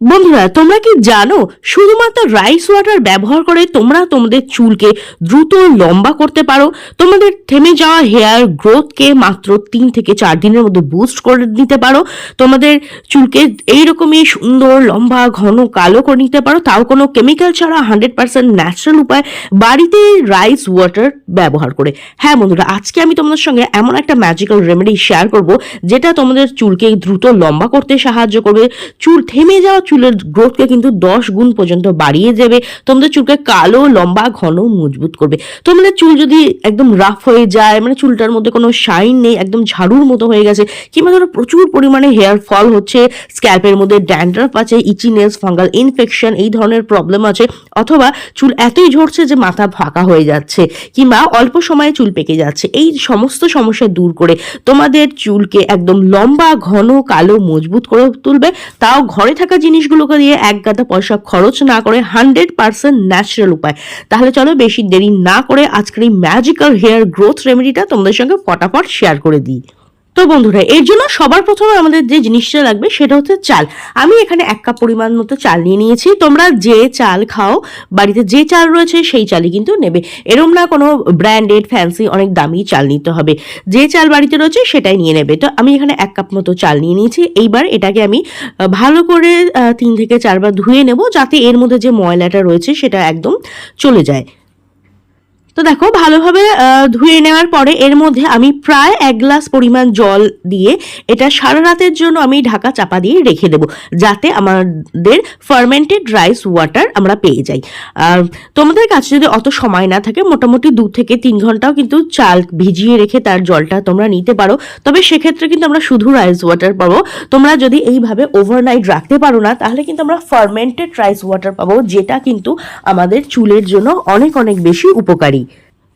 বন্ধুরা, তোমরা কি জানো, শুধুমাত্র রাইস ওয়াটার ব্যবহার করে তোমরা তোমাদের চুলকে দ্রুত লম্বা করতে পারো? তোমাদের থেমে যাওয়া হেয়ার গ্রোথকে মাত্র তিন থেকে চার দিনের মধ্যে বুস্ট করে দিতে পারো। তোমাদের চুলকে এইরকমই সুন্দর, লম্বা, ঘন, কালো করে নিতে পারো। তাও কোনো কেমিক্যাল ছাড়া হান্ড্রেড পার্সেন্ট ন্যাচারাল উপায় বাড়িতে রাইস ওয়াটার ব্যবহার করে। হ্যাঁ বন্ধুরা, আজকে আমি তোমাদের সঙ্গে এমন একটা ম্যাজিক্যাল রেমেডি শেয়ার করব, যেটা তোমাদের চুলকে দ্রুত লম্বা করতে সাহায্য করবে। চুল থেমে যাওয়া চুলের গ্রোথকে কিন্তু দশ গুণ পর্যন্ত বাড়িয়ে দেবে। তোমাদের চুলকে কালো, লম্বা, ঘন, মজবুত করবে। তোমাদের চুল যদি একদম রাফ হয়ে যায় মানে চুলটার মধ্যে কোনো শাইন নেই, একদম ঝাড়ুর মতো হয়ে গেছে, কিংবা ধরো প্রচুর পরিমাণে হেয়ার ফল হচ্ছে স্ক্যাল্পের মধ্যে ড্যান্ড্রাফ আছে ইচিনেস ফাঙ্গাল ইনফেকশন এই ধরনের প্রবলেম আছে, অথবা চুল এতই ঝরছে যে মাথা ফাঁকা হয়ে যাচ্ছে, কিংবা অল্প সময়ে চুল পেকে যাচ্ছে, এই সমস্ত সমস্যা দূর করে তোমাদের চুলকে একদম লম্বা, ঘন, কালো, মজবুত করে তুলবে। তাও ঘরে থাকা জিনিসগুলোকে দিয়ে এক গাদা পয়সা খরচ না করে হান্ড্রেড পার্সেন্ট ন্যাচারাল উপায়। তাহলে চলো বেশি দেরি না করে আজকের এই ম্যাজিক্যাল হেয়ার গ্রোথ রেমেডিটা তোমাদের সঙ্গে ফটাফট শেয়ার করে দিই। তো বন্ধুরা, এর জন্য সবার প্রথমে আমাদের যে জিনিসটা লাগবে সেটা হচ্ছে চাল। আমি এখানে এক কাপ পরিমাণ মতো চাল নিয়ে নিয়েছি। তোমরা যে চাল খাও, বাড়িতে যে চাল রয়েছে সেই চালই কিন্তু নেবে। এরম না কোনো ব্র্যান্ডেড ফ্যান্সি অনেক দামি চাল নিতে হবে। যে চাল বাড়িতে রয়েছে সেটাই নিয়ে নেবে। তো আমি এখানে এক কাপ মতো চাল নিয়ে নিয়েছি। এইবার এটাকে আমি ভালো করে তিন থেকে চারবার ধুয়ে নেব যাতে এর মধ্যে যে ময়লাটা রয়েছে সেটা একদম চলে যায়। তো দেখো, ভালোভাবে ধুয়ে নেওয়ার পরে এর মধ্যে আমি প্রায় এক গ্লাস পরিমাণ জল দিয়ে এটা সারা রাতের জন্য আমি ঢাকা চাপা দিয়ে রেখে দেবো, যাতে আমাদের ফার্মেন্টেড রাইস ওয়াটার আমরা পেয়ে যাই। আর তোমাদের কাছে যদি অত সময় না থাকে, মোটামুটি দু থেকে তিন ঘন্টাও কিন্তু চাল ভিজিয়ে রেখে তার জলটা তোমরা নিতে পারো, তবে সেক্ষেত্রে কিন্তু আমরা শুধু রাইস ওয়াটার পাবো। তোমরা যদি এইভাবে ওভারনাইট রাখতে পারো না, তাহলে কিন্তু আমরা ফার্মেন্টেড রাইস ওয়াটার পাবো, যেটা কিন্তু আমাদের চুলের জন্য অনেক অনেক বেশি উপকারী।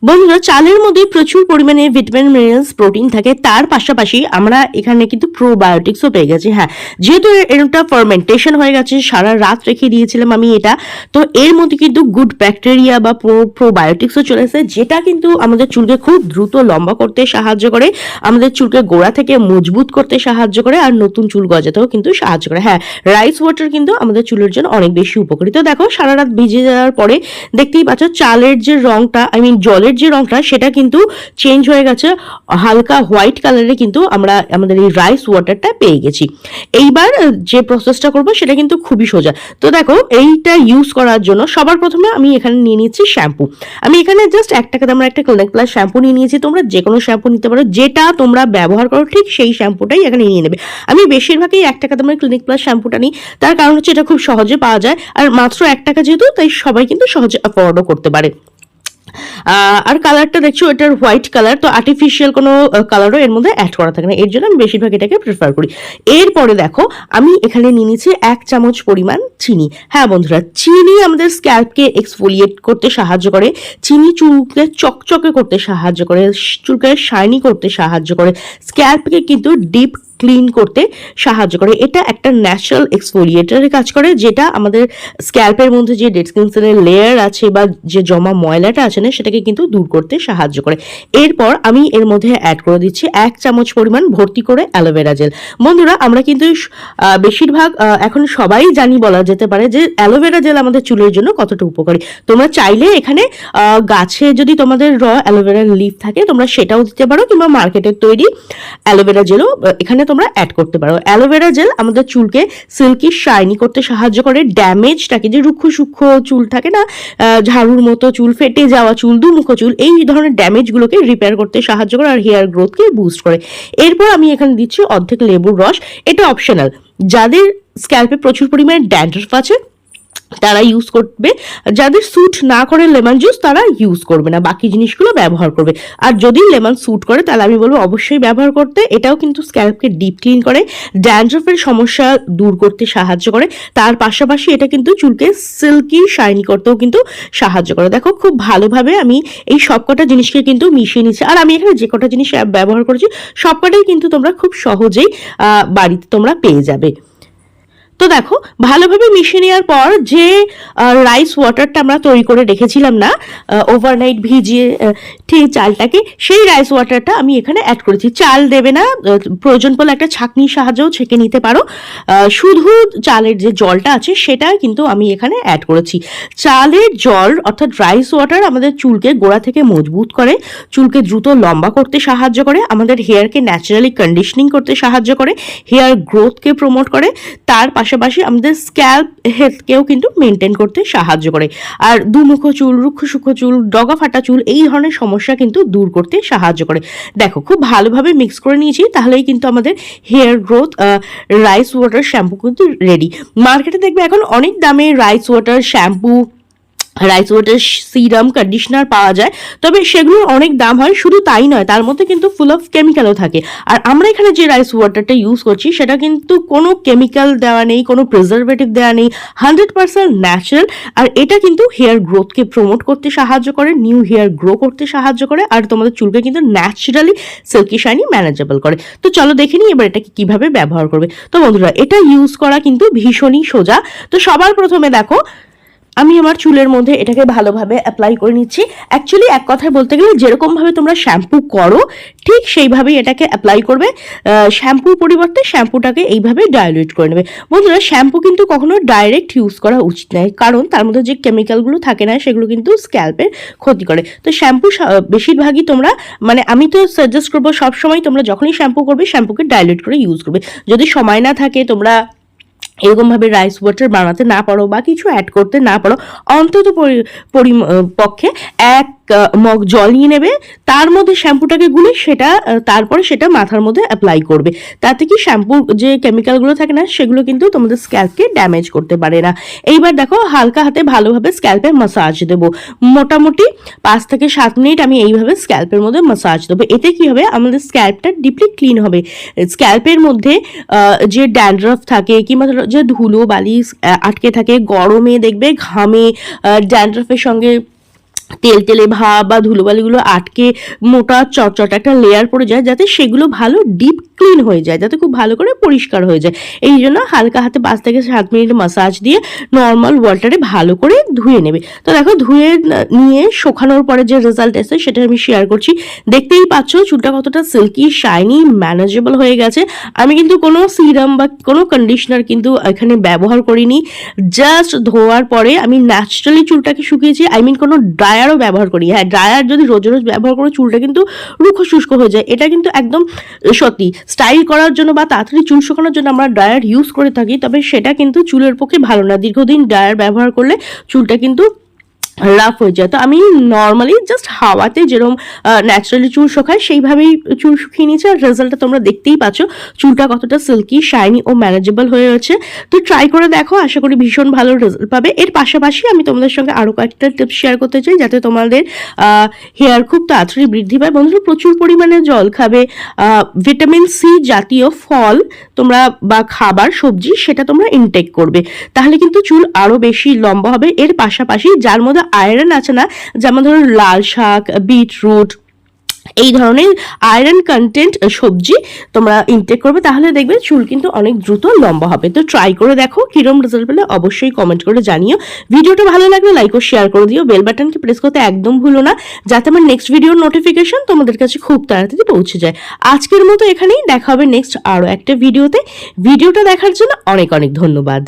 বন্ধুরা, চালের মধ্যে প্রচুর পরিমাণে ভিটামিন মিনারেলস প্রোটিন থাকে। তার পাশাপাশি আমরা এখানে কিন্তু প্রোবায়োটিক্সও পেয়ে গেছি হ্যাঁ। যেহেতু এটা ফার্মেন্টেশন হয়ে গেছে, সারা রাত রেখে দিয়েছিলাম আমি এটা, তো এর মধ্যে কিন্তু গুড ব্যাকটেরিয়া বা প্রোবায়োটিক্সও চলে এসেছে, যেটা কিন্তু আমাদের চুলকে খুব দ্রুত লম্বা করতে সাহায্য করে, আমাদের চুলকে গোড়া থেকে মজবুত করতে সাহায্য করে, আর নতুন চুল গজাতেও কিন্তু সাহায্য করে হ্যাঁ। রাইস ওয়াটার কিন্তু আমাদের চুলের জন্য অনেক বেশি উপকারী তো দেখো, সারা রাত ভিজে যাওয়ার পরে দেখতেই পাচ্ছ, চালের যে রংটা আই মিন জলের যে রংটা সেটা কিন্তু চেঞ্জ হয়ে গেছে। হালকা হোয়াইট কালারে কিন্তু আমরা আমাদের এই রাইস ওয়াটারটা পেয়ে গেছি। এইবার যে প্রসেসটা করব সেটা কিন্তু খুবই সোজা। তো দেখো, এইটা ইউজ করার জন্য সবার প্রথমে আমি এখানে নিয়ে নিচ্ছি শ্যাম্পু আমি এখানে জাস্ট এক টাকা দামের একটা ক্লিনিক প্লাস শ্যাম্পু নিয়ে নিয়েছি। তোমরা যে কোনো শ্যাম্পু নিতে পারো, যেটা তোমরা ব্যবহার করো, ঠিক সেই শ্যাম্পুটাই এখানে নিয়ে নেবে। আমি বেশিরভাগই এক টাকা দামের ক্লিনিক প্লাস শ্যাম্পুটা নিই। তার কারণ হচ্ছে এটা খুব সহজে পাওয়া যায়। আর মাত্র এক টাকা যেহেতু, তাই সবাই কিন্তু সহজে অ্যাফোর্ডও করতে পারে। আর কালারটা দেখছ, এটার হোয়াইট কালার তো আর্টিফিশিয়াল কোনো কালারও এর মধ্যে অ্যাড করা থাকে না। এর জন্য আমি বেশিরভাগ এটাকে প্রেফার করি। এরপরে দেখো, আমি এখানে নিয়ে নিচ্ছি এক চামচ পরিমাণ চিনি। হ্যাঁ বন্ধুরা, চিনি আমাদের স্ক্যাল্পকে এক্সফোলিয়েট করতে সাহায্য করে, চিনি চুলকে চকচকে করতে সাহায্য করে, চুলকে শাইনি করতে সাহায্য করে। স্ক্যাল্পকে কিন্তু ডিপ ক্লিন করতে সাহায্য করে। এটা একটা ন্যাচারাল এক্সফোলিয়েটারের কাজ করে, যেটা আমাদের স্ক্যাল্পের মধ্যে যে ডেড স্কিন সেলের লেয়ার আছে বা যে জমা ময়লাটা আছে না, সেটাকে কিন্তু দূর করতে সাহায্য করে। এরপর আমি এর মধ্যে অ্যাড করে দিচ্ছি এক চামচ পরিমাণ ভর্তি করে অ্যালোভেরা জেল বন্ধুরা, আমরা কিন্তু বেশিরভাগ এখন সবাই জানি বলা যেতে পারে যে অ্যালোভেরা জেল আমাদের চুলের জন্য কতটা উপকারী। তোমরা চাইলে এখানে গাছে যদি তোমাদের র অ্যালোভেরা লিফ থাকে, তোমরা সেটাও দিতে পারো কিংবা মার্কেটের তৈরি অ্যালোভেরা জেলও এখানে তোমরা অ্যাড করতে পারো। অ্যালোভেরা জেল আমাদের চুলকে সিল্কি শাইনি করতে সাহায্য করে। ড্যামেজটাকে যে রুক্ষ সূক্ষ্ম চুল থাকে না ঝাড়ুর মতো চুল, ফেটে যাওয়া চুল, দুমুখো চুল, এই ধরনের ড্যামেজগুলোকে রিপেয়ার করতে সাহায্য করে আর হেয়ার গ্রোথকে বুস্ট করে। এরপর আমি এখানে দিচ্ছি অর্ধেক লেবুর রস। এটা অপশনাল যাদের স্ক্যাল্পে প্রচুর পরিমাণে ড্যান্ড্রফ আছে তারা ইউজ করবে। যাদের স্যুট না করে লেমন জুস তারা ইউজ করবে না, বাকি জিনিসগুলো ব্যবহার করবে। আর যদি লেমন স্যুট করে, তাহলে আমি বলব অবশ্যই ব্যবহার করতে। এটাও কিন্তু স্ক্যাল্পকে ডিপ ক্লিন করে ড্যান্ড্রফের সমস্যা দূর করতে সাহায্য করে। তার পাশাপাশি এটা কিন্তু চুলকে সিল্কি শাইনি করতেও কিন্তু সাহায্য করে। দেখো, খুব ভালোভাবে আমি এই সবকটা জিনিসকে কিন্তু মিশিয়ে নিচ্ছি। আর আমি এখানে যে কটা জিনিস ব্যবহার করেছি, সবকটাই কিন্তু তোমরা খুব সহজেই বাড়িতে তোমরা পেয়ে যাবে। তো দেখো, ভালোভাবে মিশিয়ে নেওয়ার পর যে রাইস ওয়াটারটা আমরা তৈরি করে রেখেছিলাম না ওভারনাইট ভিজিয়ে ঠিক চালটাকে, সেই রাইস ওয়াটারটা আমি এখানে অ্যাড করেছি। চাল দেবে না প্রয়োজন পড়লে একটা ছাঁকনির সাহায্যেও ছেঁকে নিতে পারো। শুধু চালের যে জলটা আছে, সেটা কিন্তু আমি এখানে অ্যাড করেছি। চালের জল, অর্থাৎ রাইস ওয়াটার আমাদের চুলকে গোড়া থেকে মজবুত করে, চুলকে দ্রুত লম্বা করতে সাহায্য করে, আমাদের হেয়ারকে ন্যাচারালি কন্ডিশনিং করতে সাহায্য করে হেয়ার গ্রোথকে প্রমোট করে, তার পাশাপাশি আমাদের স্ক্যাল্প হেলথকেও কিন্তু মেনটেন করতে সাহায্য করে। আর দুমুখো চুল রুক্ষ সূক্ষ্ম চুল ডগা ফাটা চুল, এই ধরনের সমস্যা কিন্তু দূর করতে সাহায্য করে। দেখো, খুব ভালোভাবে মিক্স করে নিয়েছি, তাহলেই কিন্তু আমাদের hair growth rice water shampoo কিন্তু রেডি মার্কেটে দেখবে এখন অনেক দামে rice water shampoo rice water serum conditioner পাওয়া যায়। তবে সেগুলোর অনেক দাম হয়, শুধু তাই নয়, তার মধ্যে কিন্তু ফুল অফ কেমিক্যালও থাকে। আর আমরা এখানে যে রাইস ওয়াটারটা ইউজ করছি, সেটা কিন্তু কোনো কেমিক্যাল দেওয়া নেই, কোনো প্রিজারভেটিভ দেওয়া নেই হান্ড্রেড পার্সেন্ট ন্যাচারাল আর এটা কিন্তু হেয়ার গ্রোথকে প্রমোট করতে সাহায্য করে নিউ হেয়ার গ্রো করতে সাহায্য করে, আর তোমাদের চুলকে কিন্তু ন্যাচারালি সিল্কি শাইনি ম্যানেজেবল করে। তো চলো দেখে নিই এবার এটাকে কীভাবে ব্যবহার করবে। তো বন্ধুরা, এটা ইউজ করা কিন্তু ভীষণই সোজা। তো সবার প্রথমে দেখো আমি আমার চুলের মধ্যে এটাকে ভালোভাবে অ্যাপ্লাই করে নিচ্ছি। অ্যাকচুয়ালি এক কথায় বলতে গেলে যেরকমভাবে তোমরা শ্যাম্পু করো, ঠিক সেইভাবেই এটাকে অ্যাপ্লাই করবে। শ্যাম্পুর পরিবর্তে শ্যাম্পুটাকে এইভাবে ডাইলুট করে নেবে। বন্ধুরা শ্যাম্পু কিন্তু কখনো ডাইরেক্ট ইউজ করা উচিত নয়, কারণ তার মধ্যে যে কেমিক্যালগুলো থাকে না, সেগুলো কিন্তু স্ক্যাল্পের ক্ষতি করে। তো শ্যাম্পু বেশিরভাগই তোমরা মানে আমি তো সাজেস্ট করব সবসময় তোমরা যখনই শ্যাম্পু করবে শ্যাম্পুকে ডাইলুট করে ইউজ করবে। যদি সময় না থাকে তোমরা এরকমভাবে রাইস ওয়াটার বানাতে না পারো বা কিছু অ্যাড করতে না পারো, অন্তত পক্ষে এক মগ জল নিয়ে নেবে, তার মধ্যে শ্যাম্পুটাকে গুলে সেটা তারপরে সেটা মাথার মধ্যে অ্যাপ্লাই করবে। তাতে কি শ্যাম্পুর যে কেমিক্যালগুলো থাকে না, সেগুলো কিন্তু তোমাদের স্ক্যাল্পকে ড্যামেজ করতে পারে না। এইবার দেখো, হালকা হাতে ভালোভাবে স্ক্যাল্পে মাসাজ দেবো। মোটামুটি পাঁচ থেকে সাত মিনিট আমি এইভাবে স্ক্যাল্পের মধ্যে মাসাজ দেবো। এতে কি হবে? আমাদের স্ক্যাল্পটা ডিপলি ক্লিন হবে। স্ক্যাল্পের মধ্যে যে ড্যান্ড্রফ থাকে, কিংবা যে ধুলো বালি আটকে থাকে গরমে দেখবে ঘামে ড্যান্ড্রফের সঙ্গে তেল তেলে ভাব বা ধুলোবালিগুলো আটকে মোটা চটচট একটা লেয়ার পড়ে যায়, যাতে সেগুলো ভালো ডিপ ক্লিন হয়ে যায়, যাতে খুব ভালো করে পরিষ্কার হয়ে যায়। এই জন্য হালকা হাতে পাঁচ থেকে সাত মিনিট মাসাজ দিয়ে নর্মাল ওয়াটারে ভালো করে ধুয়ে নেবে। তো দেখো, ধুয়ে নিয়ে শুকানোর পরে যে রেজাল্ট এসে সেটা আমি শেয়ার করছি। দেখতেই পাচ্ছ, চুলটা কতটা সিল্কি শাইনি ম্যানেজেবল হয়ে গেছে। আমি কিন্তু কোনো সিরাম বা কোনো কন্ডিশনার কিন্তু এখানে ব্যবহার করিনি। জাস্ট ধোয়ার পরে আমি ন্যাচারালি চুলটাকে শুকিয়েছি আই মিন কোনো ড্রায়ারও ব্যবহার করি। হ্যাঁ ড্রায়ার যদি রোজ রোজ ব্যবহার করো, চুলটা কিন্তু রুক্ষ শুষ্ক হয়ে যায়। এটা কিন্তু একদম সত্যি। স্টাইল করার জন্য বা তাড়াতাড়ি চুল শুকানোর জন্য আমরা ড্রায়ার ইউজ করে থাকি, তবে সেটা কিন্তু চুলের পক্ষে ভালো না। দীর্ঘদিন ড্রায়ার ব্যবহার করলে চুলটা কিন্তু রাফ হয়ে যায়। তো আমি নর্মালি জাস্ট হাওয়াতে যেরকম ন্যাচারালি চুল শুকায়, সেইভাবেই চুল শুকিয়ে নিয়েছে। আর রেজাল্টটা তোমরা দেখতেই পাচ্ছ, চুলটা কতটা সিল্কি শাইনি ও ম্যানেজেবল হয়ে রয়েছে। তো ট্রাই করে দেখো, আশা করি ভীষণ ভালো রেজাল্ট পাবে। এর পাশাপাশি আমি তোমাদের সঙ্গে আরও কয়েকটা টিপস শেয়ার করতে চাই, যাতে তোমাদের হেয়ার খুব তাড়াতাড়ি বৃদ্ধি পায়। বন্ধুরা, প্রচুর পরিমাণে জল খাবে। ভিটামিন সি জাতীয় ফল তোমরা বা খাবার, সবজি, সেটা তোমরা ইনটেক করবে। তাহলে কিন্তু চুল আরও বেশি লম্বা হবে। এর পাশাপাশি যার মধ্যে আয়রন আছে না, যেমন ধরো লাল শাক বিটরুট এই ধরনের আয়রন কন্টেন্ট সবজি তোমরা ইনটেক করবে, তাহলে দেখবে চুল কিন্তু অনেক দ্রুত লম্বা হবে। তো ট্রাই করে দেখো, কিরম রেজাল্ট পেলে অবশ্যই কমেন্ট করে জানিও। ভিডিওটা ভালো লাগলে লাইক ও শেয়ার করে দিও। বেল বাটনকে প্রেস করতে একদম ভুলো না, যাতে আমার নেক্সট ভিডিওর নোটিফিকেশন তোমাদের কাছে খুব তাড়াতাড়ি পৌঁছে যায়। আজকের মতো এখানেই দেখা হবে নেক্সট আরও একটা ভিডিওতে ভিডিওটা দেখার জন্য অনেক অনেক ধন্যবাদ।